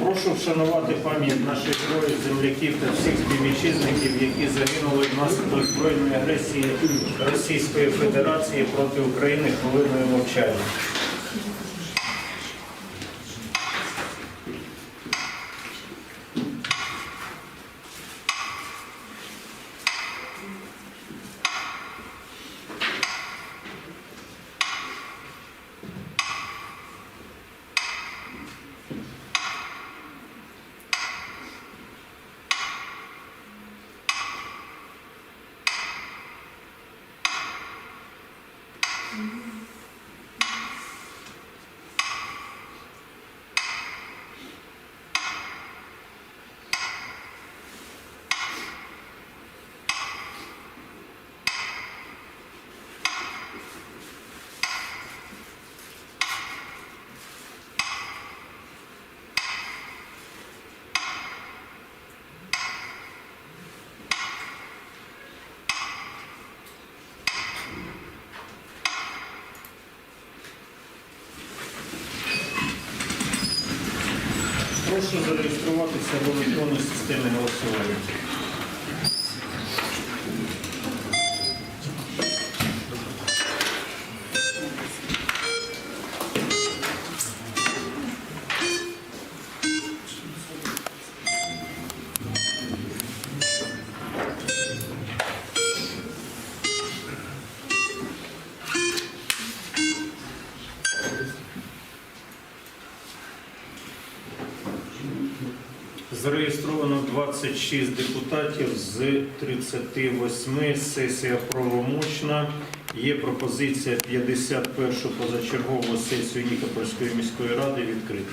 Прошу вшанувати пам'ять наших героїв, земляків та всіх співвітчизників, які загинули внаслідок збройної агресії Російської Федерації проти України хвилиною мовчання. Прошу зареєструватися в електронній системі голосування. 26 депутатів з 38. Сесія правомочна. Є пропозиція 51 позачергову сесію Нікопольської міської ради відкрити.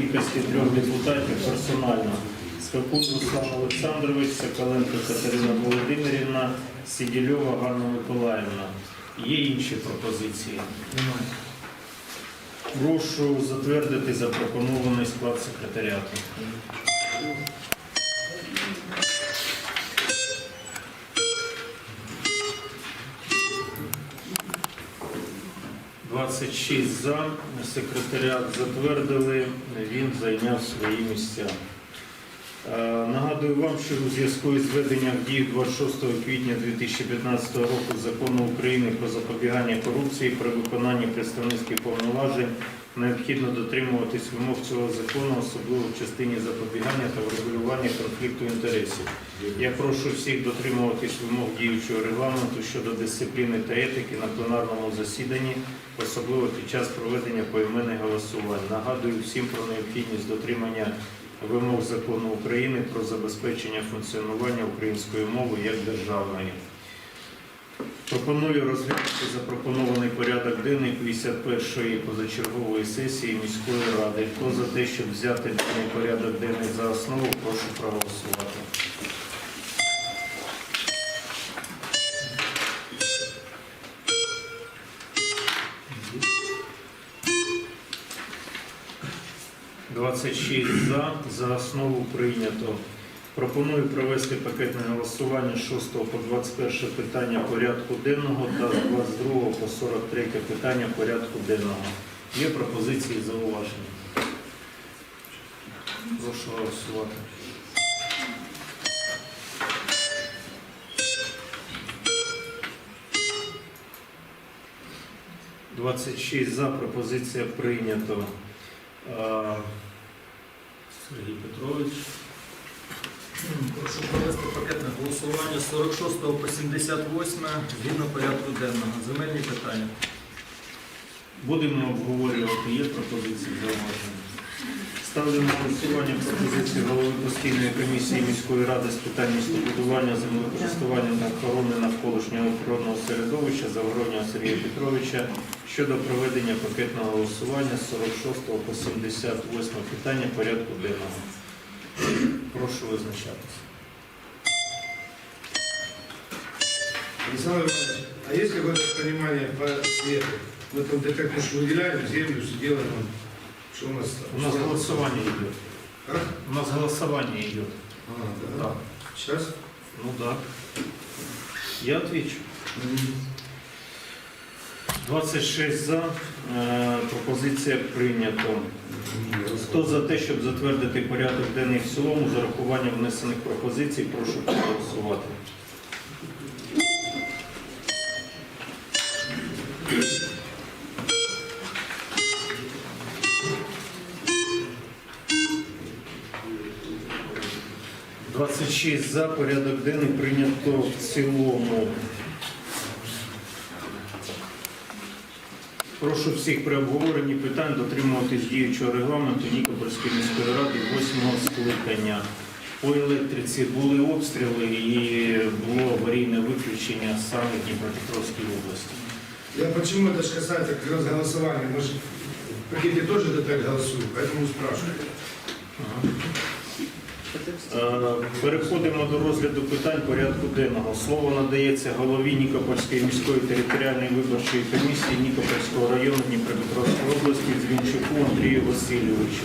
Кількості трьох депутатів персонально. Скакун Руслан Олександрович, Соколенко Катерина Володимирівна, Сідільова Ганна Миколаївна. Є інші пропозиції? Немає. Прошу затвердити запропонований склад секретаріату. – 26 за. Секретаріат затвердили, він зайняв свої місця. Е, Нагадую вам, що у зв'язку із введенням дії 26 квітня 2015 року закону України про запобігання корупції при виконанні представницьких повноважень необхідно дотримуватись вимог цього закону, особливо в частині запобігання та врегулювання конфлікту інтересів. Я прошу всіх дотримуватись вимог діючого регламенту щодо дисципліни та етики на пленарному засіданні, особливо під час проведення поіменних голосувань. Нагадую всім про необхідність дотримання вимог закону України про забезпечення функціонування української мови як державної. Пропоную розглянути запропонований порядок денний 51-ї позачергової сесії міської ради. Хто за те, щоб взяти даний порядок денний за основу, прошу проголосувати. Двадцять за, за основу прийнято. Пропоную провести пакетне голосування з 6 по 21 питання порядку денного та з 22 по 43 питання порядку денного. Є пропозиції зауваження? Прошу голосувати. Двадцять шість за пропозиція прийнято. Сергій Петрович. Прошу провести пакетне голосування з 46 по 78 згідно порядку денного. Земельні питання. Будемо обговорювати, є пропозиції зауваження. Ставлю на голосування пропозицію голови постійної комісії міської ради з питань містобудування, землекористування та охорони навколишнього природного середовища Завгороднього Сергія Петровича щодо проведення пакетного голосування з 46 по 78 питання порядку денного. Прошу визначатися. Александр Иванович, а есть какое-то понимание по свету? Мы там как мы выделяем землю, все делаем. Что у нас там? У нас голосование идет. Как? У нас голосование идет. А, да. Да. Сейчас? Ну да. Я отвечу. 26 за. Е, Пропозиція прийнято. Хто за те, щоб затвердити порядок денний в цілому з урахуванням внесених пропозицій, прошу проголосувати. Двадцять за порядок денний прийнято в цілому. Прошу всіх при обговоренні питань дотримуватись діючого регламенту Нікопольської міської ради 8 скликання. По електриці були обстріли і було аварійне виключення саме в Дніпропетровській області. Я почему это же касается как раз голосования? Мы же в пакете тоже это так голосуем, поэтому спрашиваю. Е, Переходимо до розгляду питань порядку денного. Слово надається голові Нікопольської міської територіальної виборчої комісії Нікопольського району Дніпропетровської області Дзвінчуку Андрію Васильовичу.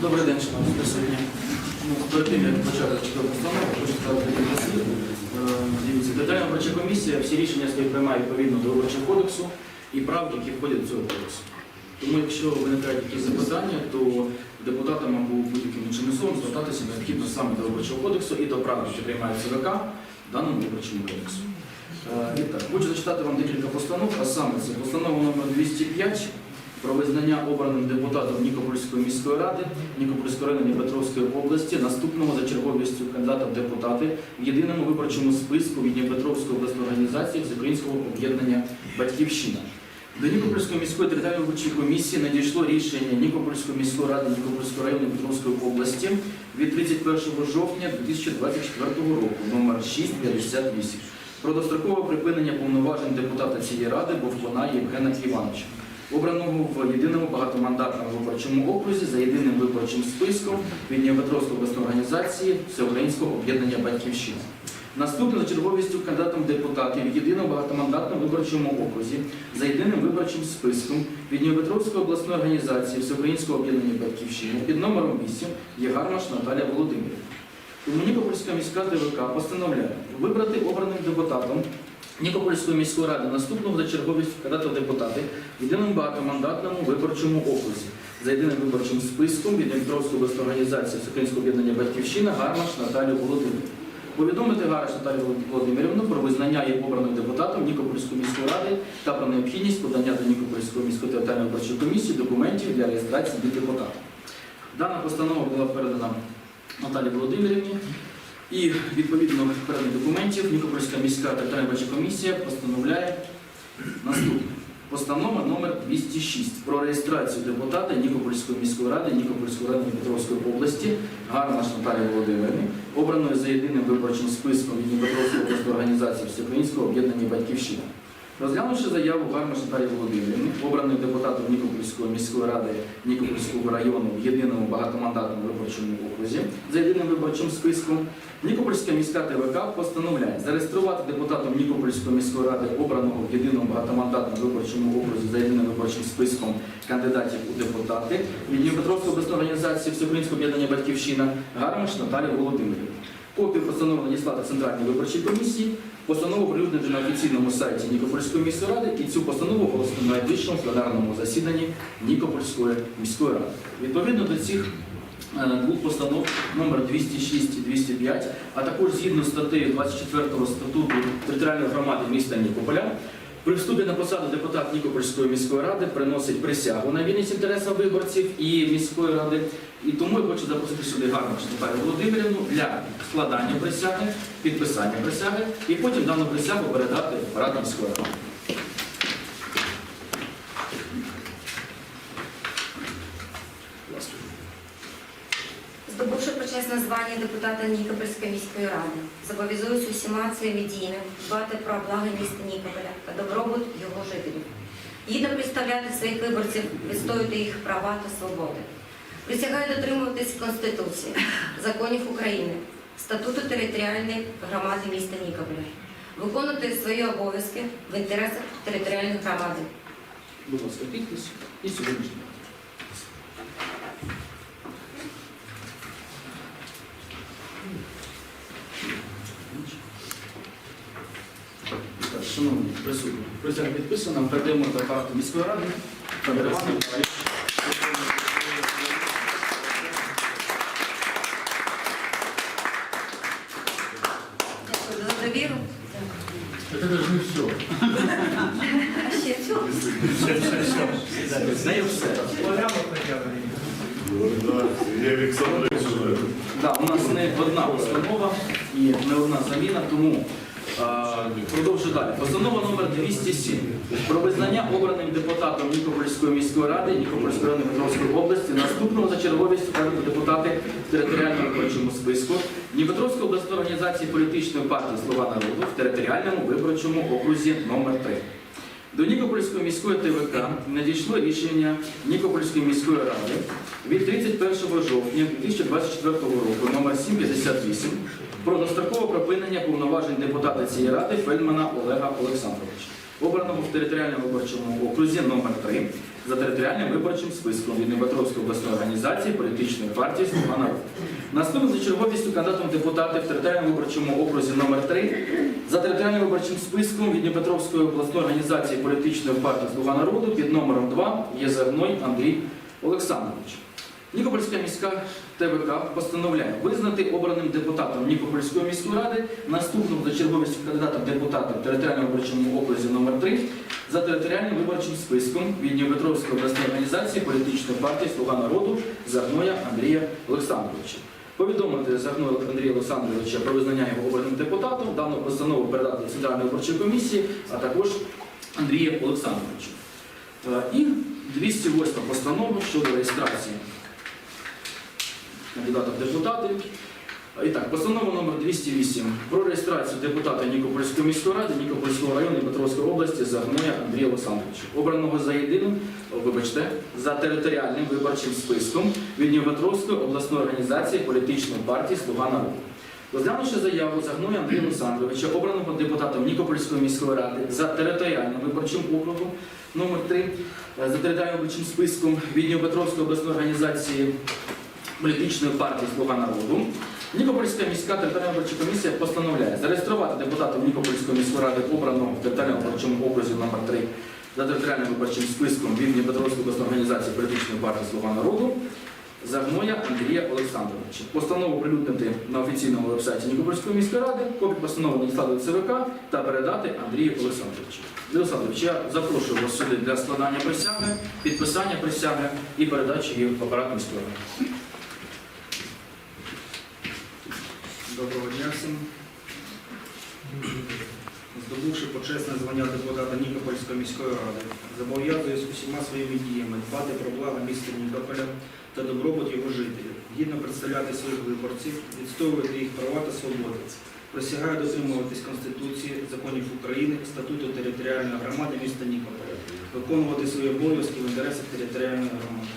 Добрий день, шановні присутні. Ну, перед тим, як почати чудову постанову, хочу сказати. Е, Дивіться, детальна виборча комісія всі рішення свої приймає відповідно до виборчого кодексу і прав, які входять до цього кодексу. Тому якщо виникають якісь запитання, то депутатам або будь-яким іншим особам звертатися необхідно саме до виборчого кодексу і до прав, які приймає ЦВК в даному виборчому кодексу. Е, І хочу зачитати вам декілька постанов, а саме це постанова номер 205 про визнання обраним депутатом Нікопольської міської ради Нікопольського району Дніпропетровської області наступного за черговістю кандидата в депутати в єдиному виборчому списку від Дніпропетровської обласної організації з українського об'єднання Батьківщина. До Нікопольської міської територіальної виборчої комісії надійшло рішення Нікопольської міської ради Нікопольського району Дніпропетровської області від 31 жовтня 2024 року, номер 658, про дострокове припинення повноважень депутата цієї ради Бовкона Євгена Івановича обраного в єдиному багатомандатному виборчому окрузі за єдиним виборчим списком від Дніпропетровської обласної організації Всеукраїнського об'єднання Батьківщина. Наступним за черговістю кандидатом в депутати в єдиному багатомандатному виборчому окрузі за єдиним виборчим списком від Дніпропетровської обласної організації Всеукраїнського об'єднання Батьківщина під номером 8 є Гармаш Наталя Володимирівна. Нікопольська міська ТВК постановляє вибрати обраним депутатом Нікопольської міської ради наступного за черговістю кандидата в депутати в єдиному багатомандатному виборчому окрузі за єдиним виборчим списком від Дніпровської обласної організації Всеукраїнського об'єднання Батьківщина Гармаш Наталію Володимирівну. Повідомити Гармаш Наталію Володимирівну про визнання її обраним депутатом Нікопольської міської ради та про необхідність подання до Нікопольської міської територіальної виборчої комісії документів для реєстрації від депутата. Дана постанова була передана Наталі Володимирівні. І відповідно переданих документів Нікопольська міська територіальна виборча комісія постановляє наступне. Постанова номер 206 про реєстрацію депутата Нікопольської міської ради Нікопольської ради Дніпропетровської області гарна Наталії Володимирівни, обраної за єдиним виборчим списком від Дніпропетровської обласної організації Всеукраїнського об'єднання Батьківщина. Розглянувши заяву Гармаш Наталії Володимирівни, обраної депутатом Нікопольської міської ради Нікопольського району в єдиному багатомандатному виборчому окрузі за єдиним виборчим списком, Нікопольська міська ТВК постановляє зареєструвати депутатом Нікопольської міської ради, обраного в єдиному багатомандатному виборчому окрузі за єдиним виборчим списком кандидатів у депутати від Дніпропетровської обласної організації Всеукраїнського об'єднання Батьківщина Гармаш Наталії Володимирівни. Копію постанови надіслати Центральній виборчій комісії, постанову оприлюднити на офіційному сайті Нікопольської міської ради і цю постанову оголосити на найближчому пленарному засіданні Нікопольської міської ради. Відповідно до цих е, двох постанов номер 206 і 205, а також згідно статтею 24 статуту територіальної громади міста Нікополя, при вступі на посаду депутат Нікопольської міської ради приносить присягу на вірність інтересам виборців і міської ради. І тому я хочу запросити сюди Гармаш Наталію Володимирівну для складання присяги, підписання присяги і потім дану присягу передати. Будь ласка. Здобувши почесне звання депутата Нікопольської міської ради, зобов'язуюсь усіма своїми діями дбати про благо міста Нікополя та добробут його жителів. Гідно представляти своїх виборців, відстоювати їх права та свободи. Присягаю дотримуватись Конституції, законів України, статуту територіальної громади міста Нікополя, виконувати свої обов'язки в інтересах територіальної громади. Будь ласка, підпис і сьогоднішній. Шановні присутні, присяга підписана, передаємо до апарату міської ради. Федор Іванович. Дякую за довіру. Это даже не все. А ще що? З нею все. Я Олександрович уже. Да, у нас не одна постанова і не одна заміна, тому а, продовжу далі. Постанова номер 207 про визнання обраним депутатом Нікопольської міської ради Нікопольської району Дніпропетровської області наступного за черговістю депутати в територіальному виборчому списку. Дніпропетровської обласної організації політичної партії Слова народу в територіальному виборчому окрузі номер 3 до Нікопольської міської ТВК надійшло рішення Нікопольської міської ради від 31 жовтня 2024 року номер 758 про дострокове припинення повноважень депутата цієї ради Фельдмана Олега Олександровича, обраного в територіальному виборчому окрузі номер 3 за територіальним виборчим списком від Дніпропетровської обласної організації політичної партії Слуга народу. Наступним за черговістю кандидатом депутати в територіальному виборчому окрузі номер 3 за територіальним виборчим списком від Дніпропетровської обласної організації політичної партії Слуга народу під номером 2 є Зерной Андрій Олександрович. Нікопольська міська ТВК постановляє визнати обраним депутатом Нікопольської міської ради наступним за черговістю кандидата в депутати в територіальному виборчому окрузі номер 3 за територіальним виборчим списком від Дніпропетровської обласної організації політичної партії Слуга народу Загноя Андрія Олександровича. Повідомити Загноя Андрія Олександровича про визнання його обраним депутатом, дану постанову передати Центральної виборчої комісії, а також Андрія Олександровича. Е, І 208 постанова щодо реєстрації кандидата в депутати. І так, постанова номер 208 про реєстрацію депутата Нікопольської міської ради Нікопольського району Петровської області Загноя Андрія Олександровича, обраного за єдиним, вибачте, за територіальним виборчим списком від Дніпропетровської обласної організації політичної партії Слуга народу. Розглянувши заяву Загноя Андрія Олександровича, обраного депутатом Нікопольської міської ради за територіальним виборчим округом номер 3 за територіальним виборчим списком від Дніпропетровської обласної організації політичної партії Слуга народу. Нікопольська міська територіальна виборча комісія постановляє зареєструвати депутатів Нікопольської міської ради, обраного в територіальному виборчому окрузі номер 3 за територіальним виборчим списком від Дніпропетровської обласної організації політичної партії Слуга народу Загноя Андрія Олександровича. Постанову прилюднити на офіційному вебсайті Нікопольської міської ради, копію постанови надіслати ЦВК та передати Андрію Олександровичу. Андрій Олександрович, я запрошую вас сюди для складання присяги, підписання присяги і передачі її в апарат міської ради. Доброго дня всім. здобувши почесне звання депутата Нікопольської міської ради, зобов'язуюсь усіма своїми діями дбати про благо міста Нікополя та добробут його жителів, гідно представляти своїх виборців, відстоювати їх права та свободи. Присягаю дотримуватись Конституції, законів України, статуту територіальної громади міста Нікополя, виконувати свої обов'язки в інтересах територіальної громади.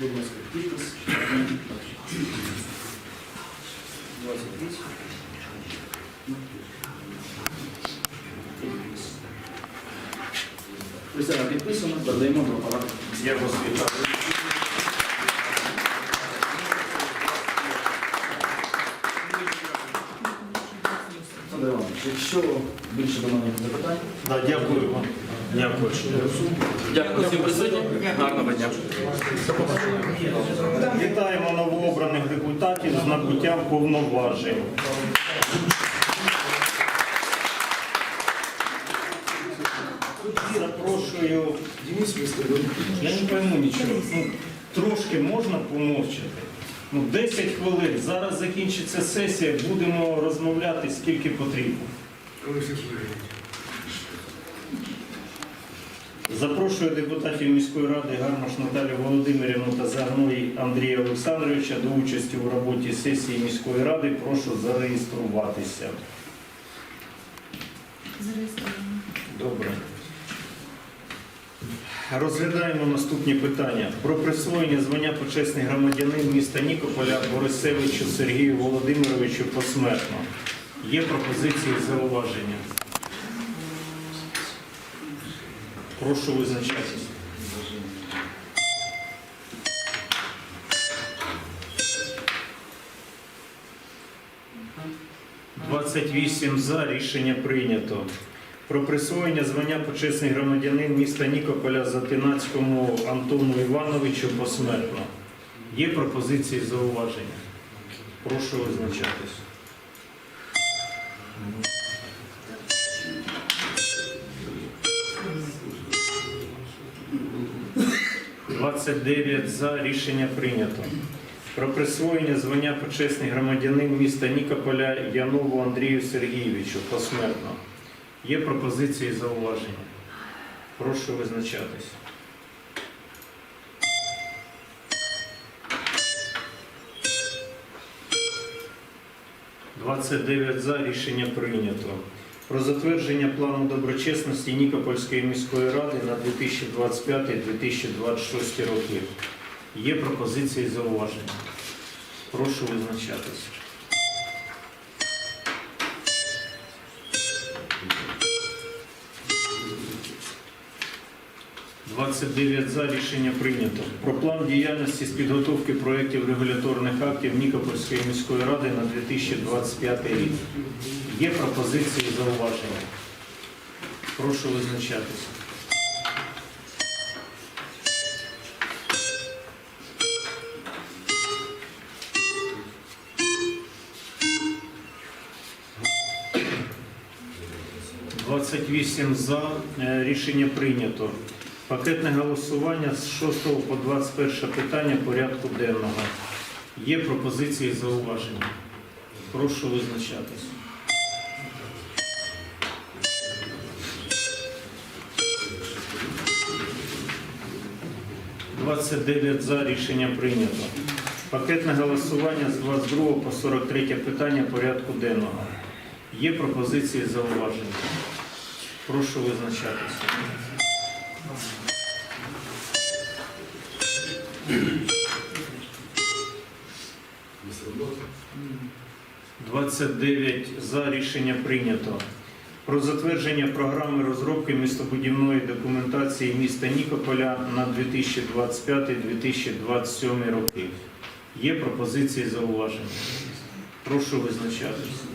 Будь ласка, підпис. 28. Присяга підписана, передаємо до апарату. Я вас вітаю. Якщо більше до мене запитань. Да, дякую вам. Дякую. Дякую всім присутнім. Гарного дня. Вітаємо новообраних депутатів з набуттям повноважень. Запрошую. Я не пойму нічого. Ну, трошки можна помовчати. Ну, 10 хвилин. Зараз закінчиться сесія, будемо розмовляти скільки потрібно. Запрошую депутатів міської ради Гармаш Наталію Володимирівну та Загной Андрія Олександровича до участі у роботі сесії міської ради. Прошу зареєструватися. Добре. Розглядаємо наступні питання. Про присвоєння звання почесний громадянин міста Нікополя Борисевичу Сергію Володимировичу посмертно. Є пропозиції зауваження. Прошу визначатися. Двадцять за рішення прийнято. Про присвоєння звання почесний громадянин міста Нікополя Затинацькому Антону Івановичу посмертно. Є пропозиції зауваження. Прошу визначатись. 29 за рішення прийнято. Про присвоєння звання почесний громадянин міста Нікополя Янову Андрію Сергійовичу посмертно. Є пропозиції і зауваження. Прошу визначатись. Двадцять за рішення прийнято про затвердження плану доброчесності Нікопольської міської ради на 2025-2026 роки. Є пропозиції і зауваження. Прошу визначатися. 29 за рішення прийнято. Про план діяльності з підготовки проєктів регуляторних актів Нікопольської міської ради на 2025 рік. Є пропозиції зауваження. Прошу визначатися. Двадцять вісім за е, рішення прийнято. Пакетне голосування з 6 по 21 питання порядку денного. Є пропозиції зауваження. Прошу визначатись. Двадцять дев'ять за рішення прийнято. Пакетне голосування з 22 по 43 питання порядку денного. Є пропозиції зауваження. Прошу визначатися. 29 за рішення прийнято. Про затвердження програми розробки містобудівної документації міста Нікополя на 2025-2027 роки. Є пропозиції зауваження. Прошу визначатися.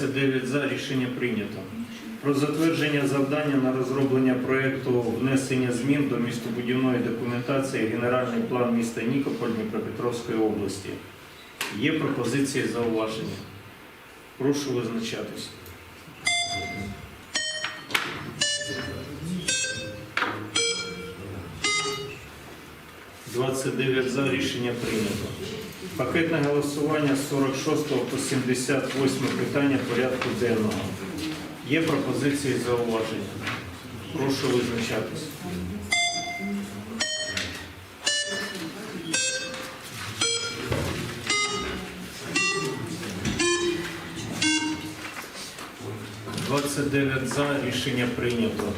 29 за рішення прийнято. Про затвердження завдання на розроблення проєкту внесення змін до містобудівної документації Генеральний план міста Нікополь Дніпропетровської області. Є пропозиції зауваження. Прошу визначатись. 29 за рішення прийнято. Пакетне голосування з 46 по 78 питання порядку денного. Є пропозиції зауваження? Прошу визначатись. «29 за рішення прийнято.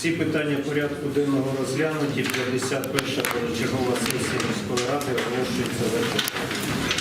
Всі питання порядку денного розглянуті. 51 позачергова сесія міської ради оголошується закритою.